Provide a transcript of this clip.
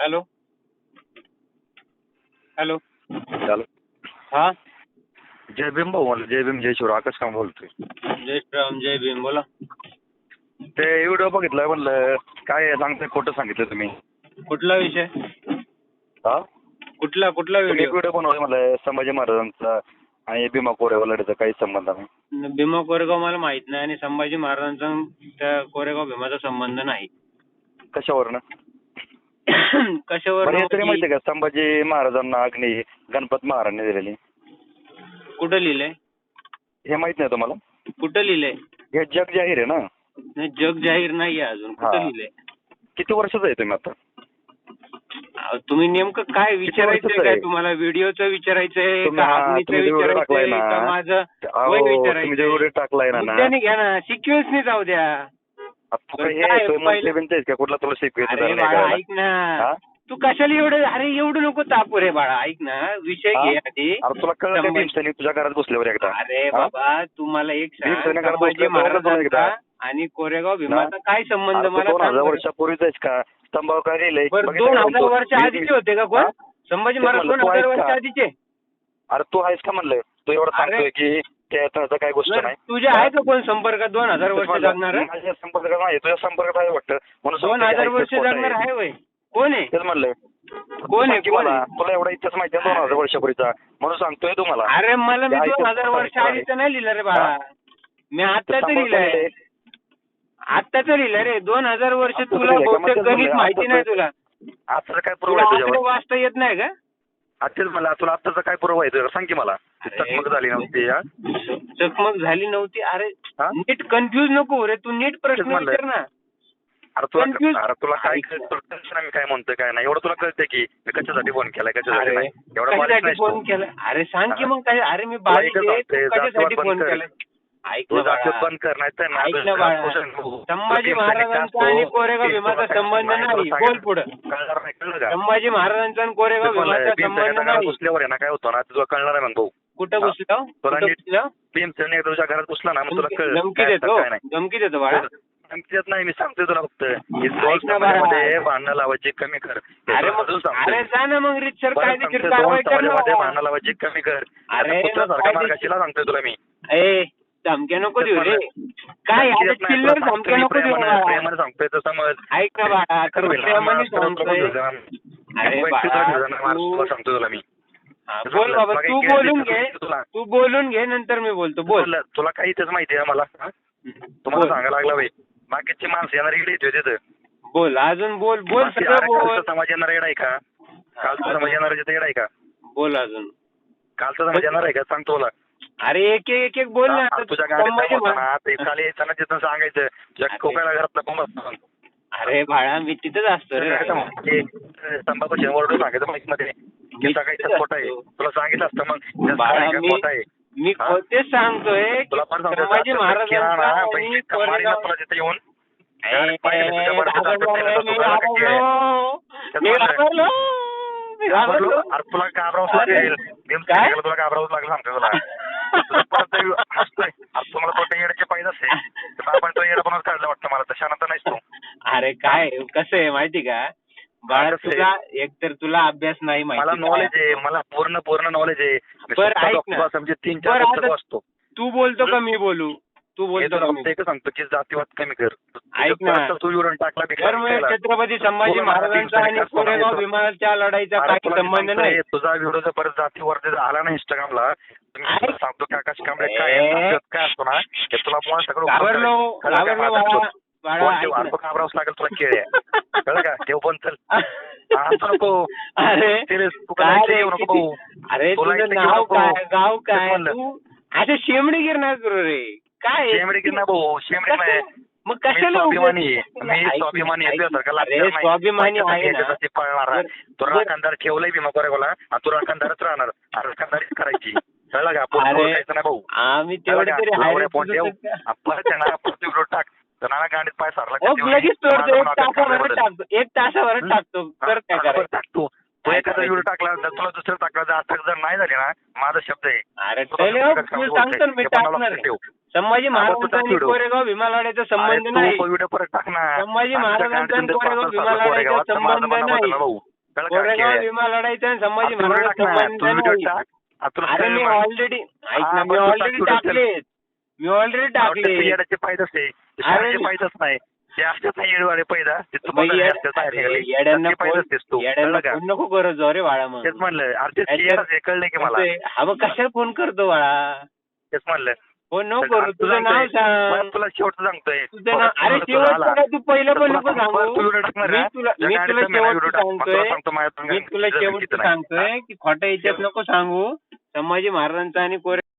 Hello. Hello. Hello. हा? जय भीम भाऊ म्हणलं जय भीम जय शिवराय आकाश काम बोलतोय. जय श्रीराम जय भीम बोला. ते व्हिडिओ बघितलाय म्हणलं काय सांगताय खोटं सांगितलं तुम्ही. कुठला विषय? हा? कुठला कुठला तुम्ही एक व्हिडिओ व्हिडिओ म्हणलं संभाजी महाराजांचा आणि भीमा कोरेगाव लढ्याचा काही संबंध नाही. भीमा कोरेगाव मला माहीत नाही आणि संभाजी महाराजांचा त्या कोरेगाव भीमाचा संबंध नाही. कशावर बरं तरी माहितीये का? संभाजी महाराजांना अग्नी गणपत महाराजांनी दिलेली. कुठं लिहिलंय? हे माहीत नाही तुम्हाला? कुठं लिहिलंय? हे जग जाहीर आहे ना? नाही, जग जाहीर नाहीये अजून. हा. कुठं लिहिलंय? किती वर्षाचं आहे तुम्ही आता? अहो, तुम्ही नेमकं काय विचारायचंय वर्षाचं काय? आहे? तुम्हाला व्हिडिओचं विचारायचंय तुम्ही का हा, अग्नीचं तुम्ही जो व्हिडिओ विचारायचंय टाकलाय ना, का माझं? अहो, तुम्ही जो टाकलाय ना ना. मुद्द्याने घ्या ना. सिक्वेन्सनी जाऊ द्या. तू काय हे का कुठला तुला अरे बाळा ऐक ना? तू कशाला एवढं अरे एवढं नको तापू रे बाळा ऐक ना विषय? घे आधी अरे तुला कळलं का संभाजी- भीमसेनी तुझ्या घरात घुसल्यावर एकदा अरे हा? बाबा तू मला एक सांग भीमसेनी घरात संभाजी बसलं तर बघा एकदा. आणि कोरेगाव भीमाचा काय संबंध अरे तू मला दोन सांग हजार बरं. वर्षापूर्वीच आहेस का स्तंभावर काय लिहिलंय बरं बघितलं दोन का हजार म्हणतो? वर्ष मी- आधीचे होते का कोण हा? संभाजी ते महाराज म्हणलं, दोन तू हजार आहेस वर्ष का? आधीचे अरे तू आहेस का म्हणलं तू एवढं अरे. सांगतोय की त्याचा काय गोष्ट नाही तुझे आहे का कोण संपर्कात दोन हजार वर्ष जगणार? माझ्या संपर्कात नाही तुझ्या संपर्कात आहे वाटतं. म्हणून दोन हजार वर्ष. जगणार आहे. वय. कोण आहे? तेच म्हणलंय. कोण आहे? मला? तुला एवढा इतिहास माहिती आहे दोन हजार वर्षापूर्वीचा. म्हणून सांगतोय तुम्हाला. अरे मला मी दोन हजार वर्ष आहे. आधीचं नाही लिहिलं रे बाळा? मी आत्ताच संपर्क लिहिलंय. आत्ताच लिहिलंय रे. दोन हजार वर्ष तुला बहुतेक म्हणलं, माहिती नाही तुला. आजचं काय वाचता येत नाही का? आजच मला तुला आत्ताचा काय पुरावा आहे सांग की मला अरे. चकमक झाली नव्हती हा? चकमक झाली नव्हती अरे हा? नीट कन्फ्युज नको रे तू नीट प्रश्न म्हणलंय. विचार ना अरे तुला. अरे तुला काय ऐक. कळतं कळतं ना मी काय म्हणतोय काय नाही एवढं तुला कळतंय की मी कशासाठी फोन केलाय कशासाठी अरे नाही एवढं बारीक कशासाठी नाहीस फोन तू. केला अरे सांग की? मग काय अरे मी बारीक आहे तू कशासाठी फोन. केला बंद तुझं संभाजी महाराजांचा आणि कोरेगाव भीमाचा संबंध नाही, बोल. पुढं. संभाजी महाराजांचा आणि कोरेगाव भीमाचा संबंध नाही. घुसल्यावर आहे ना काय होतं ना ते तुला कळणार आहे मग भाऊ. कुठं. घुसलं? तुला नीट- घुसलं? भीमसेनी एकदा तुझ्या घरात घुसला ना मग तुला कळलं. धमकी देतो. धमकी देतो बाळा. नाही मी सांगतोय तुला फक्त. भांडणं लावायची कमी कर. अरे. अरे जा ना मग रितसर कायदेशीर कारवाई कर. भांडणं लावायची कमी कर. अरे सांगतोय तुला मी. ए धमक्या नको देऊ रे. काय चिल्लर तुला धमक्या नको देऊ प्रेमानं सांगतोय तर समज ऐक ना बाळा तर. प्रेमाने सांगतोय. अरे बाळा, तुला मी. बोल बाबा तू बोलून घे. तू बोलून घे नंतर मी बोलतो. बोल. तुला काही इथेच माहिती आहे मला? तुम्हाला. सांगायला लागला बाई. बाकीची माणसं येणार इकडे येते तिथं. बोल अजून बोल बोल सगळं समाज येणार येड आहे का? कालचा समाज येणार येड आहे का? बोल अजून. कालचा समाज येणार आहे का? सांगतो तुला अरे एक एक एक बोल ना तुझ्या गाडीत ना ते खाली येताना तिथं सांगायचं तुझ्या अरे. कोकणा घरातला कोंब असतो अरे बाळा मी तिथंच असतो रे ओरडून सांगायचं माहिती मध्ये मी सकाळी तिथेच खोटा आहे असतो. तुला सांगितलं असतं मग बाळा, काय मी- खोटं आहे मी हा? सांगतोय की तुला पण संभाजी महाराजांचा आणि कोरेगाव- तुला तिथे येऊन ए, डायरेक्ट पाहिजे तुझ्या बरोबर घाबरलो जातो, रे, त्याला मी तो घरात किती आहे? घाबरलो. त्यात मी म्हणलं- घाबरलो. मी घाबरलो? घाबरलो. अरे तुला घाबरावंच अरे. लागेल काय? तुला घाबरावंच लागेल सांगतो तुला तुम्हाला तो येड्याचे पाहिजे असेल तर आपण तो येडा बनवून काढलं वाटतं मला तशानंतर नाहीस तू अरे काय कसं आहे माहिती का बाळा? तुला एकतर तुला अभ्यास नाही मला नॉलेज? आहे मला पूर्ण पूर्ण नॉलेज आहे मी बरं, स्वतः ऐक डॉक्टर ना. समजे तीन चार वाचतो तू बोलतो का मी बोलू तू बोलतो एकच सांगतो की जातीवाद कमी कर. ऐक ना. तू विवरण टाकला. छत्रपती संभाजी महाराजांचा आणि कोरेगाव. भीमाच्या लढाईचा काही संबंध नाही. तुझा व्हिडिओ जर परत जातीवर आला ना इंस्टाग्रामला. सांगतो की आकाश कांबळे. काय असतो ना हे तुला मुळात सगळं घाबरावंच लागेल तुला केळ कळलं का? ठेव पण चल. हसू नको. अरे तुला नको. काय? गाव काय? असं शेमडी गिरणार रे. काय भाऊ शेमडी नाही. मग मी कशाला स्वाभिमानी मी स्वाभिमानी पळणार आहे. बरं- तो बरं- राखणदार ठेवलंय भीमा कोरेगावला आणि तू राखणदारच राहणार. राखणदारीच करायची. कळलं का? नाही भाऊ आम्ही तेवढे तरी पोट ठेव. तर- आपण त्यांना टाक. तर नाना गांडीत पाय सारला लगेच एक तासाभरात टाकतो. एक तासाभरात हं? टाकतो. तू एखादा? व्हिडिओ टाकला तर तुला दुसरं टाकला जर अटक जर नाही झाली ना माझा शब्द आहे. अरे हो, तू सांगतो ना मी टाकणार. संभाजी महाराजांचा आणि. कोरेगाव संबंध नाही. व्हिडिओ परत टाक ना. संभाजी महाराजांचा आणि कोरेगाव संबंध नाही? कोरेगाव आणि संभाजी अरे मी. ऑलरेडी ऐक हा, ना पण मी तू ऑलरेडी टाक व्हिडिओ टाकले मी ऑलरेडी टाकले फायदाच आहे मी- फायदाच नाही. येडवाडे नको करत जाऊ रे बाळा मग. तेच म्हणलं. अरे कळलं की मला. हा मग कशाला फोन करतो बाळा? तेच म्हणलं. फोन नको करू. तुझं नाव सांग. तुला शेवटचं सांगतोय. तुझं नाव अरे. काय तू पहिलं पण नको सांग- मी? तुला मी तुला सांगतोय मी तुला नाही. सांगतोय की खोट्या याच्यात नको सांगू. संभाजी महाराजांचा आणि कोरे